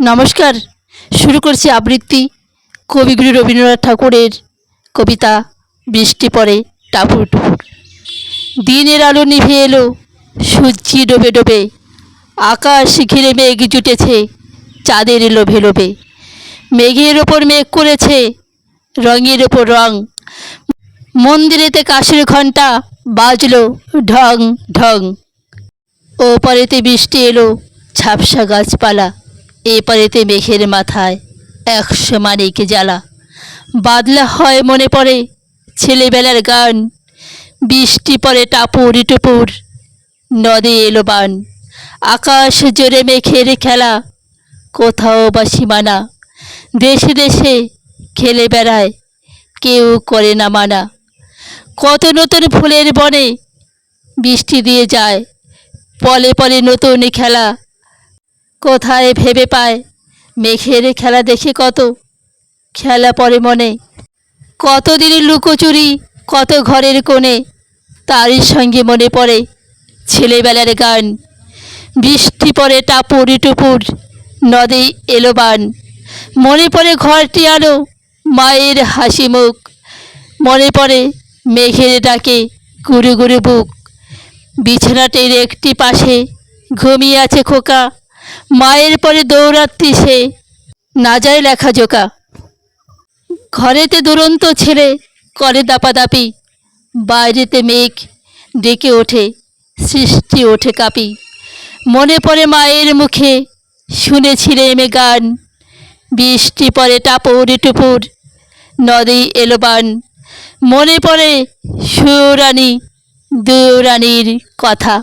নমস্কার। শুরু করছি আবৃত্তি। কবিগুরু রবীন্দ্রনাথ ঠাকুরের কবিতা বৃষ্টি পড়ে টুপুর দিনের আলো নিভে এলো, সূর্যি ডোবে ডোবে। আকাশ ঘিরে মেঘ জুটেছে, চাঁদের লোভে লোভে। মেঘের ওপর মেঘ করেছে, রঙের ওপর রং। মন্দিরেতে কাশের ঘণ্টা বাজলো ঢং ঢং। ও পারেতে বৃষ্টি এলো, ঝাপসা গাছপালা। এ পারেতে মেঘের মাথায় একশো মানিক জ্বালা। বাদলা হয় মনে পড়ে ছেলেবেলার গান। বৃষ্টি পড়ে টাপুর টুপুর, নদে এলো বান। আকাশ জোরে মেঘের খেলা, কোথাও বা সীমানা। দেশে দেশে খেলে বেড়ায়, কেউ করে না মানা। কত নতুন ফুলের বনে বৃষ্টি দিয়ে যায়, পলে পলে নতুন খেলা। কোথায় ভেবে পায়? মেঘের খেলা দেখে কত? খেলা পড়ে মনে। কতদিন লুকোচুরি, কত ঘরের কোণে, তারই সঙ্গে মনে পড়ে ছেলেবেলার গান। বৃষ্টি পড়ে টাপুর টুপুর, নদে এলো বান। মনে পড়ে ঘরটি আলো, মায়ের হাসি মুখ। মনে পড়ে মেঘের ডাকে গুরু গুরু বুক। বিছানাটির একটি পাশে ঘুমিয়ে আছে খোকা। মায়ের পরে দৌড়াত্রি সে। না যায় লেখা জোকা। ঘরেতে দুরন্ত ছেলে করে দাপাদাপি। বাইরেতে মেঘ ডেকে ওঠে, সৃষ্টি ওঠে কাপি। মনে পড়ে মায়ের মুখে শুনেছিলে এমে গান। বৃষ্টি পড়ে টাপুর টুপুর, নদী এলো বান। মনে পড়ে সুরানি, দুরানির কথা।